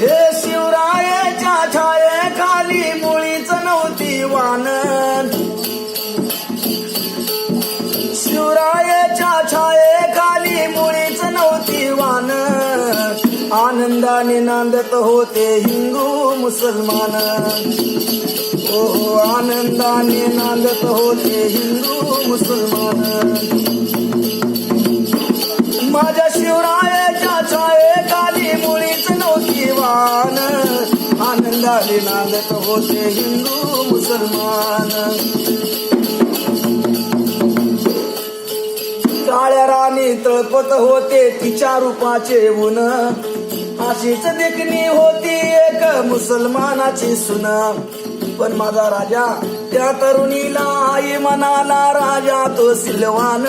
हे शिवरायाच्या छाये खाली मुळीच नव्हती वान शिवरायाच्या छाये खाली मुळीच नव्हती वान आनंदाने नांदत होते हिंदू मुसलमान. ओ आनंदाने नांदत होते हिंदू मुसलमान. माझ्या शिवराय आनंदाने नांदत होते हिंदू मुसलमान. काळ्या राणी तळपत होते तिच्या रूपाचे ऊन. अशीच देखणी होती एक मुसलमानाची सुन. पण माझा राजा त्या तरुणीला आई म्हणाला राजा तो सिलवान.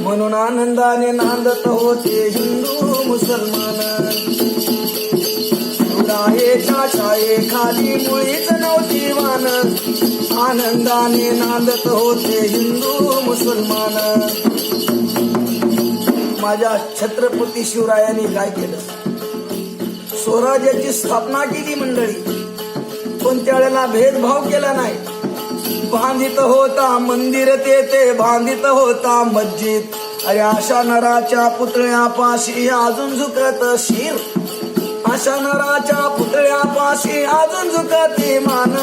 म्हणून आनंदाने नांदत होते हिंदू मुसलमान. खाली मुळीच नव्हती मान. आनंदाने नांदत होते हिंदू मुसलमान. माझ्या छत्रपती शिवरायांनी काय केलं? स्वराज्याची स्थापना केली मंडळी. पण त्यावेळेला भेदभाव केला नाही. बांधित होता मंदिर तेथे बांधित होता मस्जिद. अरे अशा नराच्या पुतळ्यापाशी अजून झुकत शिर. अशा नराच्या पुतळ्यापाशी अजून झुकते मान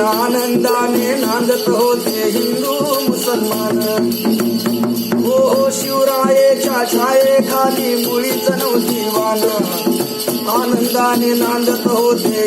आनंदाने नांदत होते हिंदू मुसलमान. हो, हो शिवरायेच्या छायेखाली मुळीच नव्हती वान आनंदाने नांदत होते